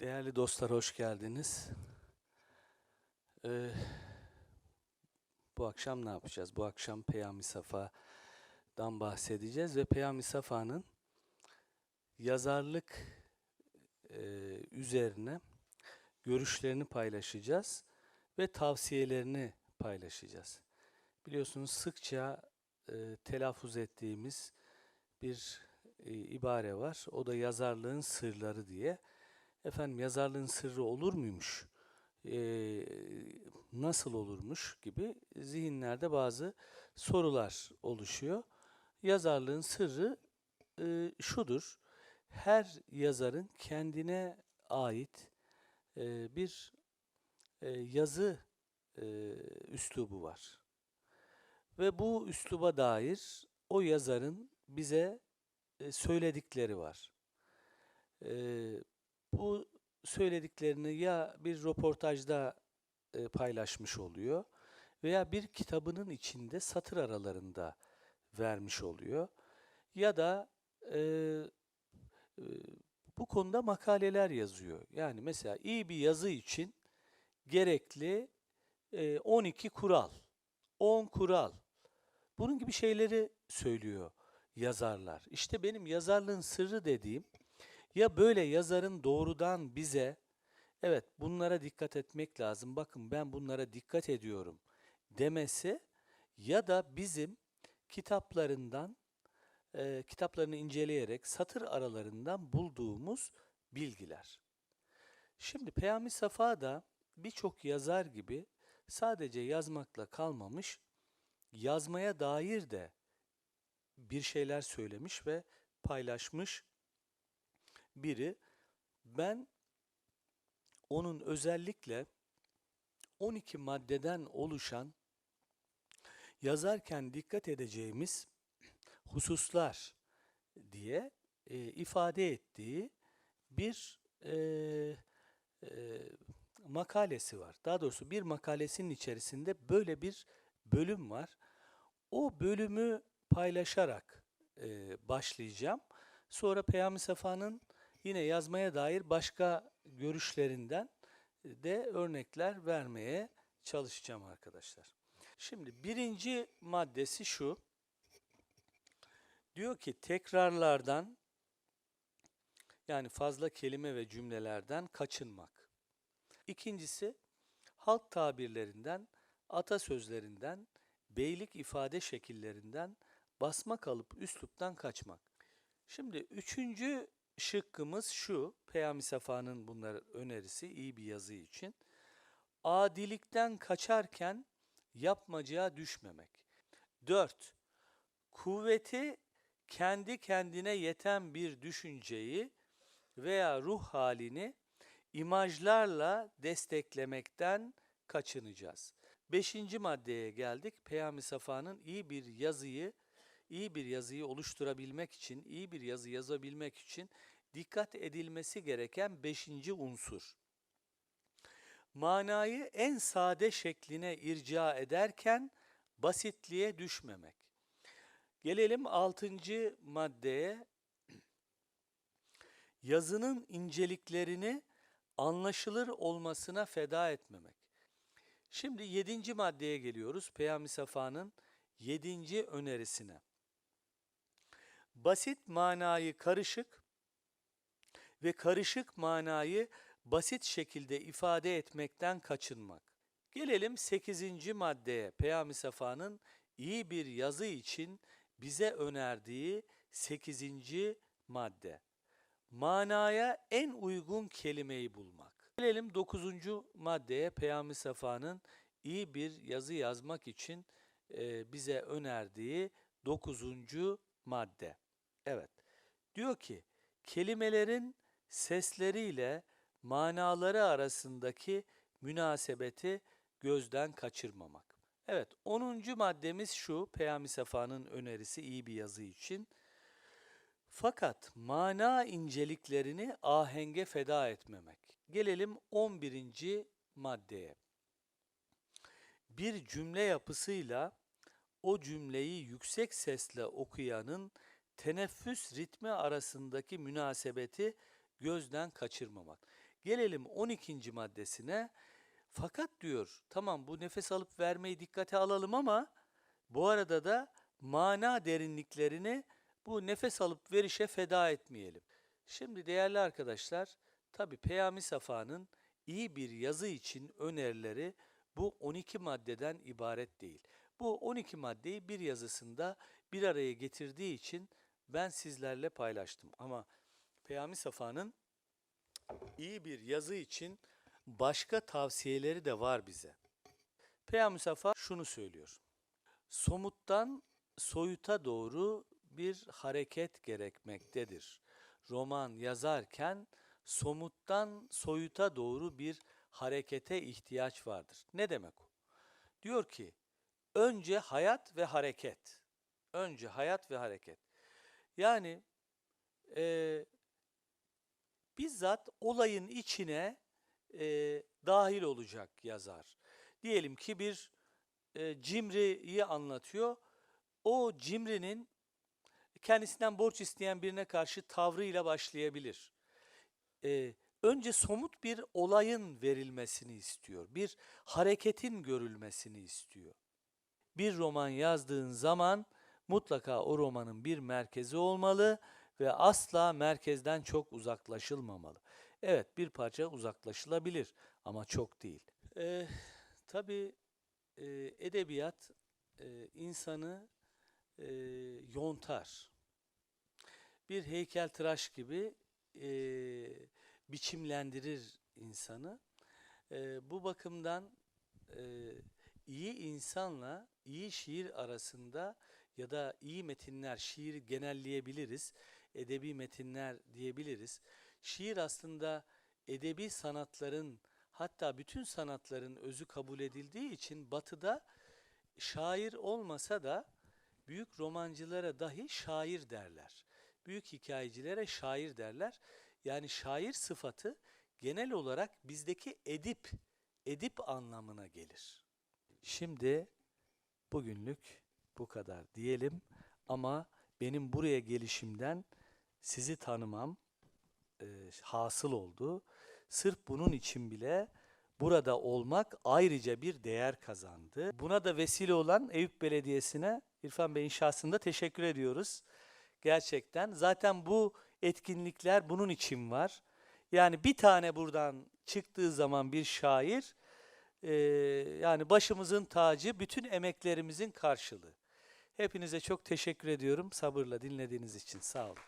Değerli dostlar hoş geldiniz. Ee, bu akşam ne yapacağız? Bu akşam Peyami Safa'dan bahsedeceğiz ve Peyami Safa'nın yazarlık e, üzerine görüşlerini paylaşacağız ve tavsiyelerini paylaşacağız. Biliyorsunuz sıkça e, telaffuz ettiğimiz bir e, ibare var. O da yazarlığın sırları diye. Efendim yazarlığın sırrı olur muymuş? Ee, nasıl olurmuş gibi zihinlerde bazı sorular oluşuyor. Yazarlığın sırrı e, şudur. Her yazarın kendine ait e, bir e, yazı e, üslubu var. Ve bu üsluba dair o yazarın bize e, söyledikleri var. E, bu söylediklerini ya bir röportajda e, paylaşmış oluyor veya bir kitabının içinde satır aralarında vermiş oluyor ya da e, e, bu konuda makaleler yazıyor. Yani mesela iyi bir yazı için gerekli e, 12 kural, 10 kural. Bunun gibi şeyleri söylüyor yazarlar. İşte benim yazarlığın sırrı dediğim ya böyle yazarın doğrudan bize evet bunlara dikkat etmek lazım. Bakın ben bunlara dikkat ediyorum demesi ya da bizim kitaplarından e, kitaplarını inceleyerek satır aralarından bulduğumuz bilgiler. Şimdi Peyami Safa da birçok yazar gibi sadece yazmakla kalmamış, yazmaya dair de bir şeyler söylemiş ve paylaşmış biri. Ben onun özellikle 12 maddeden oluşan yazarken dikkat edeceğimiz hususlar diye e, ifade ettiği bir e, e, makalesi var. Daha doğrusu bir makalesinin içerisinde böyle bir bölüm var. O bölümü paylaşarak e, başlayacağım. Sonra Peyami Safa'nın yine yazmaya dair başka görüşlerinden de örnekler vermeye çalışacağım arkadaşlar. Şimdi birinci maddesi şu. Diyor ki tekrarlardan yani fazla kelime ve cümlelerden kaçınmak. İkincisi halk tabirlerinden, atasözlerinden, beylik ifade şekillerinden basma kalıp üsluptan kaçmak. Şimdi üçüncü şıkkımız şu. Peyami Safa'nın bunlar önerisi iyi bir yazı için. Adilikten kaçarken yapmacığa düşmemek. 4. Kuvveti kendi kendine yeten bir düşünceyi veya ruh halini imajlarla desteklemekten kaçınacağız. Beşinci maddeye geldik. Peyami Safa'nın iyi bir yazıyı iyi bir yazıyı oluşturabilmek için, iyi bir yazı yazabilmek için dikkat edilmesi gereken beşinci unsur. Manayı en sade şekline irca ederken basitliğe düşmemek. Gelelim altıncı maddeye. Yazının inceliklerini anlaşılır olmasına feda etmemek. Şimdi yedinci maddeye geliyoruz. Peyami Safa'nın yedinci önerisine. Basit manayı karışık ve karışık manayı basit şekilde ifade etmekten kaçınmak. Gelelim 8. maddeye. Peyami Safa'nın iyi bir yazı için bize önerdiği 8. madde. Manaya en uygun kelimeyi bulmak. Gelelim 9. maddeye. Peyami Safa'nın iyi bir yazı yazmak için e, bize önerdiği 9. madde. Evet. Diyor ki kelimelerin sesleriyle manaları arasındaki münasebeti gözden kaçırmamak. Evet 10. maddemiz şu Peyami Safa'nın önerisi iyi bir yazı için. Fakat mana inceliklerini ahenge feda etmemek. Gelelim 11. maddeye. Bir cümle yapısıyla o cümleyi yüksek sesle okuyanın teneffüs ritmi arasındaki münasebeti gözden kaçırmamak. Gelelim 12. maddesine. Fakat diyor tamam bu nefes alıp vermeyi dikkate alalım ama bu arada da mana derinliklerini bu nefes alıp verişe feda etmeyelim. Şimdi değerli arkadaşlar tabi Peyami Safa'nın iyi bir yazı için önerileri bu 12 maddeden ibaret değil. Bu 12 maddeyi bir yazısında bir araya getirdiği için ben sizlerle paylaştım. Ama Peyami Safa'nın iyi bir yazı için başka tavsiyeleri de var bize. Peyami Safa şunu söylüyor. Somuttan soyuta doğru bir hareket gerekmektedir. Roman yazarken somuttan soyuta doğru bir harekete ihtiyaç vardır. Ne demek o? Diyor ki önce hayat ve hareket. Önce hayat ve hareket. Yani eee bizzat olayın içine e, dahil olacak yazar. Diyelim ki bir e, cimriyi anlatıyor. O cimrinin kendisinden borç isteyen birine karşı tavrıyla başlayabilir. E, önce somut bir olayın verilmesini istiyor. Bir hareketin görülmesini istiyor. Bir roman yazdığın zaman mutlaka o romanın bir merkezi olmalı ve asla merkezden çok uzaklaşılmamalı. Evet bir parça uzaklaşılabilir ama çok değil. Ee, tabii e, edebiyat e, insanı e, yontar. Bir heykeltıraş gibi e, biçimlendirir insanı. E, bu bakımdan e, iyi insanla iyi şiir arasında ya da iyi metinler, şiiri genelleyebiliriz, edebi metinler diyebiliriz. Şiir aslında edebi sanatların hatta bütün sanatların özü kabul edildiği için batıda şair olmasa da büyük romancılara dahi şair derler. Büyük hikayecilere şair derler. Yani şair sıfatı genel olarak bizdeki edip, edip anlamına gelir. Şimdi bugünlük bu kadar diyelim ama benim buraya gelişimden sizi tanımam e, hasıl oldu. Sırf bunun için bile burada olmak ayrıca bir değer kazandı. Buna da vesile olan Eyüp Belediyesi'ne İrfan Bey'in şahsında teşekkür ediyoruz. Gerçekten zaten bu etkinlikler bunun için var. Yani bir tane buradan çıktığı zaman bir şair e, yani başımızın tacı bütün emeklerimizin karşılığı. Hepinize çok teşekkür ediyorum. Sabırla dinlediğiniz için sağ olun.